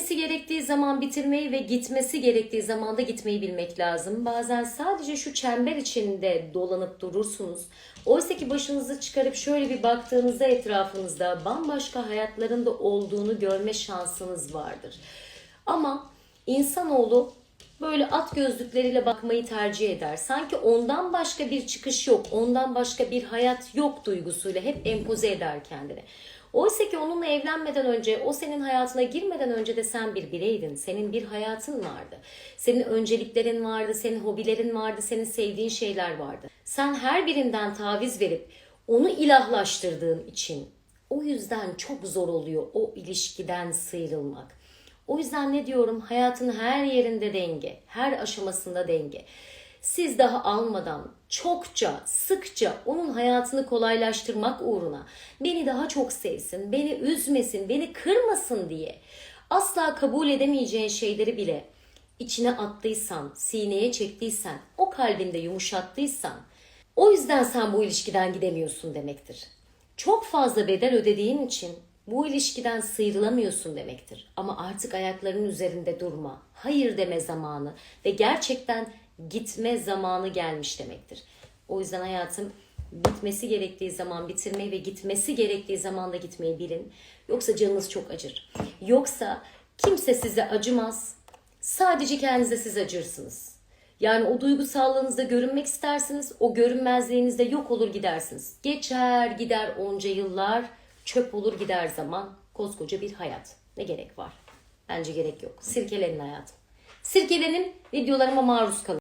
bitmesi gerektiği zaman bitirmeyi ve gitmesi gerektiği zaman da gitmeyi bilmek lazım. Bazen sadece şu çember içinde dolanıp durursunuz. Oysa ki başınızı çıkarıp şöyle bir baktığınızda etrafınızda bambaşka hayatlarında olduğunu görme şansınız vardır. Ama insanoğlu böyle at gözlükleriyle bakmayı tercih eder. Sanki ondan başka bir çıkış yok, ondan başka bir hayat yok duygusuyla hep empoze eder kendini. Oysa ki onunla evlenmeden önce, o senin hayatına girmeden önce de sen bir bireydin. Senin bir hayatın vardı. Senin önceliklerin vardı, senin hobilerin vardı, senin sevdiğin şeyler vardı. Sen her birinden taviz verip onu ilahlaştırdığın için o yüzden çok zor oluyor o ilişkiden sıyrılmak. O yüzden ne diyorum? Hayatın her yerinde denge, her aşamasında denge. Siz daha almadan çokça, sıkça onun hayatını kolaylaştırmak uğruna beni daha çok sevsin, beni üzmesin, beni kırmasın diye asla kabul edemeyeceğin şeyleri bile içine attıysan, sineye çektiysen, o kalbinde yumuşattıysan o yüzden sen bu ilişkiden gidemiyorsun demektir. Çok fazla bedel ödediğin için bu ilişkiden sıyrılamıyorsun demektir. Ama artık ayaklarının üzerinde durma. Hayır deme zamanı ve gerçekten gitme zamanı gelmiş demektir. O yüzden hayatım bitmesi gerektiği zaman bitirmeyi ve gitmesi gerektiği zaman da gitmeyi bilin. Yoksa canınız çok acır. Yoksa kimse size acımaz. Sadece kendinize siz acırsınız. Yani o duygusallığınızda görünmek istersiniz. O görünmezliğinizde yok olur gidersiniz. Geçer gider onca yıllar. Çöp olur gider zaman. Koskoca bir hayat. Ne gerek var? Bence gerek yok. Sirkelenin hayatım. Sirkelenin videolarıma maruz kalın.